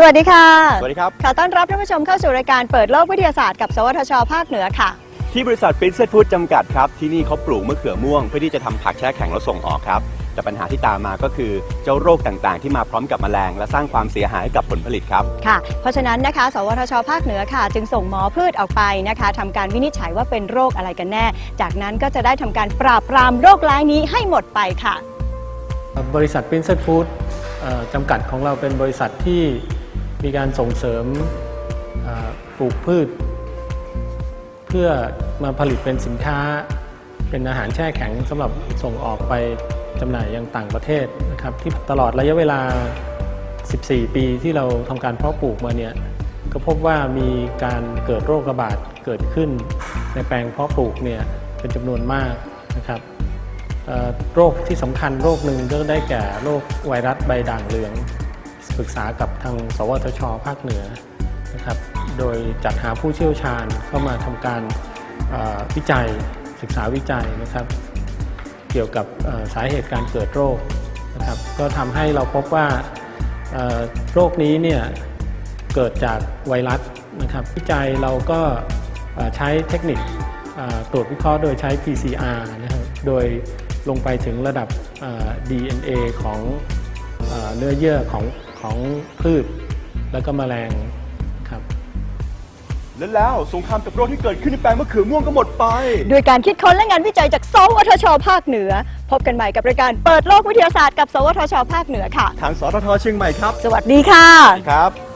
สวัสดีค่ะ สวัสดีครับ ขอต้อนรับท่านผู้ชมเข้าสู่รายการเปิดโลกวิทยาศาสตร์กับสวทช ภาคเหนือค่ะ ที่บริษัทปรินเซสฟู้ดจำกัดครับ ที่นี่เขาปลูกมะเขือม่วง เพื่อที่จะทำผักแช่แข็งแล้วส่งออกครับ แต่ปัญหาที่ตามมาก็คือเจ้าโรคต่างๆ ที่มาพร้อมกับแมลง และสร้างความเสียหายให้กับผลผลิตครับ ค่ะ เพราะฉะนั้นนะคะ สวทช ภาคเหนือค่ะ จึงส่งหมอพืชออกไปนะคะทำการวินิจฉัยว่าเป็นโรคอะไรกันแน่ จากนั้นก็จะได้ทำการปราบปรามโรคร้ายนี้ให้หมดไปค่ะ บริษัท Princess Food เอ่อจำกัดของเราเป็นบริษัทที่ มีการส่งเสริมปลูกพืช เพื่อมาผลิตเป็นสินค้า เป็นอาหารแช่แข็งสำหรับส่งออกไปจำหน่ายยังต่างประเทศนะครับที่ตลอดระยะเวลา 14 ปีที่เราทำการเพาะปลูกมาเนี่ยก็พบว่ามีการเกิดโรคระบาดเกิดขึ้น ในแปลงเพาะปลูกเนี่ยเป็นจำนวนมากนะครับโรคที่สำคัญโรคหนึ่งก็ได้แก่โรคไวรัสใบด่างเหลือง ปรึกษากับทาง สวทช ภาคเหนือนะครับ โดยจัดหาผู้เชี่ยวชาญเข้ามาทำการวิจัยศึกษาวิจัยนะครับ เกี่ยวกับสาเหตุการเกิดโรคนะครับ ก็ทำให้เราพบว่าโรคนี้เนี่ยเกิดจากไวรัสนะครับ วิจัยเราก็ใช้เทคนิคตรวจวิเคราะห์โดยใช้ PCR นะครับ โดยลงไปถึงระดับเอ่อ DNA ของเนื้อเยื่อของ ของพืช แล้วก็แมลงครับ และแล้วสงครามกับโรคที่เกิดขึ้นในแปลงมะเขือม่วงก็หมดไป ด้วยการคิดค้นและงานวิจัยจาก สวทช ภาคเหนือ พบกันใหม่กับรายการเปิดโลกวิทยาศาสตร์กับ สวทช ภาคเหนือค่ะ ทางสททเชียงใหม่ครับ สวัสดีค่ะ ครับ